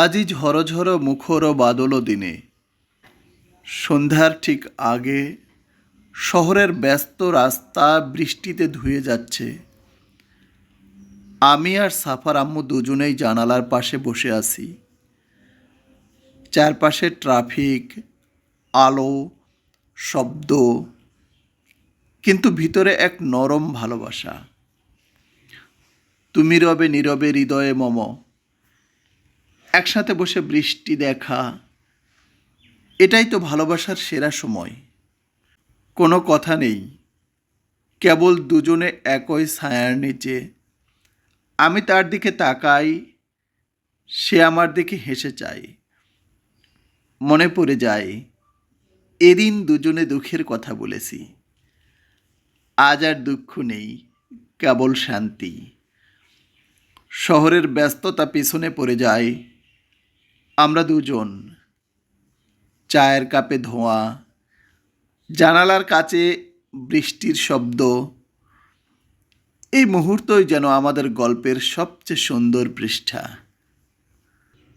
আজি ঝড়ো মুখর বাদল দিনে। সন্ধ্যার ঠিক আগে শহরের ব্যস্ত রাস্তা বৃষ্টিতে ধুয়ে যাচ্ছে। আমি আর সাফার আম্মু দুজনেই জানালার পাশে বসে আছি। চারপাশে ট্রাফিক, আলো, শব্দ, কিন্তু ভিতরে এক নরম ভালোবাসা। তুমি রবে নীরবে হৃদয়ে মম। একসাথে বসে বৃষ্টি দেখা। এটাই তো ভালোবাসার সেরা সময়। কোনো কথা নেই। কেবল দুজনে একই ছায়ার নিচে। আমি তার দিকে তাকাই, সে আমার দিকে হেসে চায়। মনে পড়ে যায়, এদিন দুজনে দুঃখের কথা বলেছি। আজ আর দুঃখ নেই, কেবল শান্তি। শহরের ব্যস্ততা পিছনে পড়ে যায় আমরা দুজন। চায়ের কাপে ধোঁয়া, জানালার কাছে বৃষ্টির শব্দ। এই মুহূর্তই যেন আমাদের গল্পের সবচেয়ে সুন্দর পৃষ্ঠা।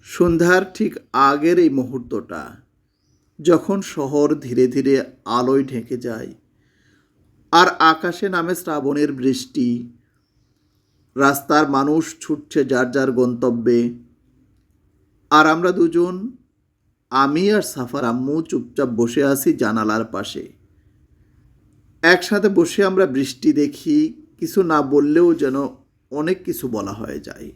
সন্ধ্যার ঠিক আগের এই মুহূর্তটা, যখন শহর ধীরে ধীরে আলোয় ঢেকে যায়, আর আকাশে নামে শ্রাবণের বৃষ্টি, রাস্তার মানুষ ছুটছে যার যার গন্তব্যে আর আমরা দুজন, আমি আর সাফার আম্মু চুপচাপ বসে আছি জানালার পাশে। একসাথে বসে আমরা বৃষ্টি দেখি, কিছু না বললেও যেন অনেক কিছু বলা হয়ে যায়।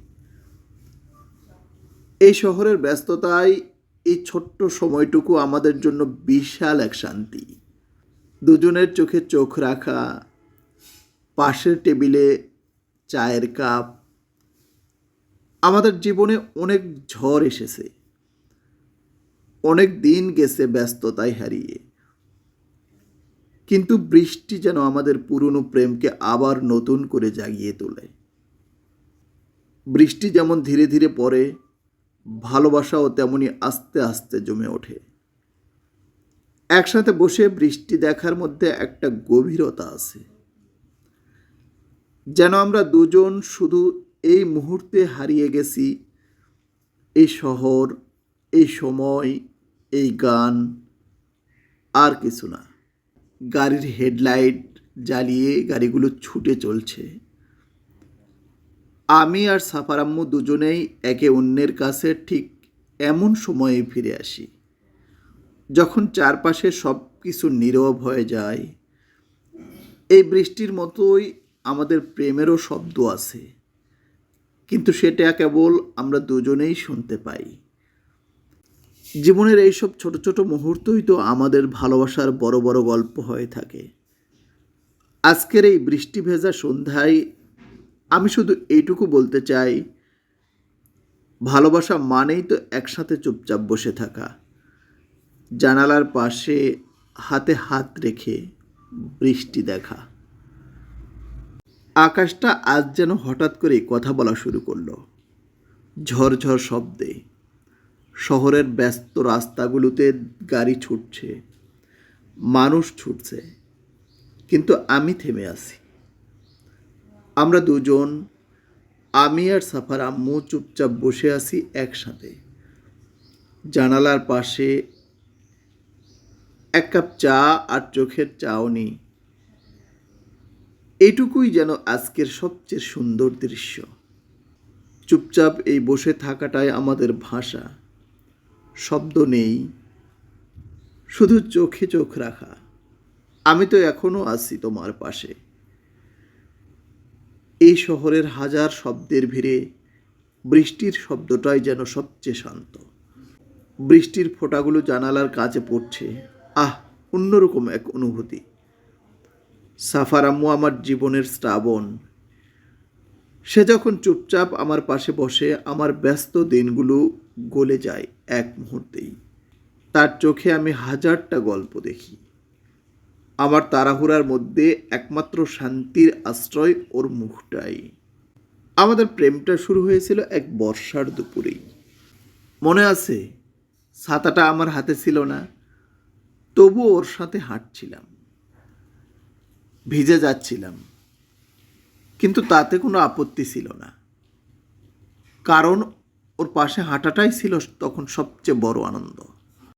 এই শহরের ব্যস্ততায় এই ছোট্ট সময়টুকু আমাদের জন্য বিশাল এক শান্তি। দুজনের চোখে চোখ রাখা, পাশের টেবিলে চায়ের কাপ আমাদের জীবনে অনেক ঝড় এসেছে। অনেক দিন গেছে ব্যস্ততায় হারিয়ে। কিন্তু বৃষ্টি যেন আমাদের পুরনো প্রেমকে আবার নতুন করে জাগিয়ে তোলে। বৃষ্টি যেমন ধীরে ধীরে পড়ে, ভালোবাসাও তেমনি আস্তে আস্তে জমে ওঠে। একসাথে বসে বৃষ্টি দেখার মধ্যে একটা গভীরতা আছে। যেন আমরা দুজন শুধু এই মুহূর্তে হারিয়ে গেছি। এই শহর, এই সময়, এই গান, আর কিছু না। গাড়ির হেডলাইট জ্বালিয়ে গাড়িগুলো ছুটে চলছে। আমি আর সাফারাম্মু দুজনেই একে অন্যের কাছে ঠিক এমন সময়ে ফিরে আসি, যখন চারপাশে সব কিছু নীরব হয়ে যায়। এই বৃষ্টির মতোই আমাদের প্রেমেরও শব্দ আছে। কিন্তু সেটা কেবল আমরা দুজনেই শুনতে পাই। জীবনের এইসব ছোট ছোট মুহূর্তই তো আমাদের ভালোবাসার বড় বড় গল্প হয়ে থাকে। আজকের এই বৃষ্টি ভেজা সন্ধ্যায় আমি শুধু এইটুকু বলতে চাই, ভালোবাসা মানেই তো একসাথে চুপচাপ বসে থাকা। জানালার পাশে হাতে হাত রেখে বৃষ্টি দেখা। আকাশটা আজ যেন হঠাৎ করে কথা বলা শুরু করল। ঝরঝর শব্দে। শহরের ব্যস্ত রাস্তাগুলোতে গাড়ি ছুটছে। মানুষ ছুটছে। কিন্তু আমি থেমে আছি। আমরা দুজন, আমি আর সাফার আম্মু চুপচাপ বসে আছি একসাথে। জানালার পাশে এক কাপ চা আর চোখের চাওনি এইটুকুই যেন আজকের সবচেয়ে সুন্দর দৃশ্য। চুপচাপ এই বসে থাকাটাই আমাদের ভাষা। শব্দ নেই, শুধু চোখে চোখ রাখা। আমি তো এখনও আছি তোমার পাশে। এই শহরের হাজার শব্দের ভিড়ে বৃষ্টির শব্দটাই যেন সবচেয়ে শান্ত। বৃষ্টির ফোঁটাগুলো জানালার কাছে পড়ছে। আহ, অন্যরকম এক অনুভূতি। সাফার আম্মু আমার জীবনের শ্রাবণ। সে যখন চুপচাপ আমার পাশে বসে, আমার ব্যস্ত দিনগুলো গলে যায় এক মুহূর্তেই। তার চোখে আমি হাজারটা গল্প দেখি। আমার তাড়াহুড়ার মধ্যে একমাত্র শান্তির আশ্রয় ওর মুখটাই। আমাদের প্রেমটা শুরু হয়েছিল এক বর্ষার দুপুরেই। মনে আছে, ছাতাটা আমার হাতে ছিল না তবু ওর সাথে হাঁটছিলাম। ভিজে যাচ্ছিলাম। কিন্তু তাতে কোনো আপত্তি ছিল না। কারণ ওর পাশে হাঁটাটাই ছিল তখন সবচেয়ে বড় আনন্দ।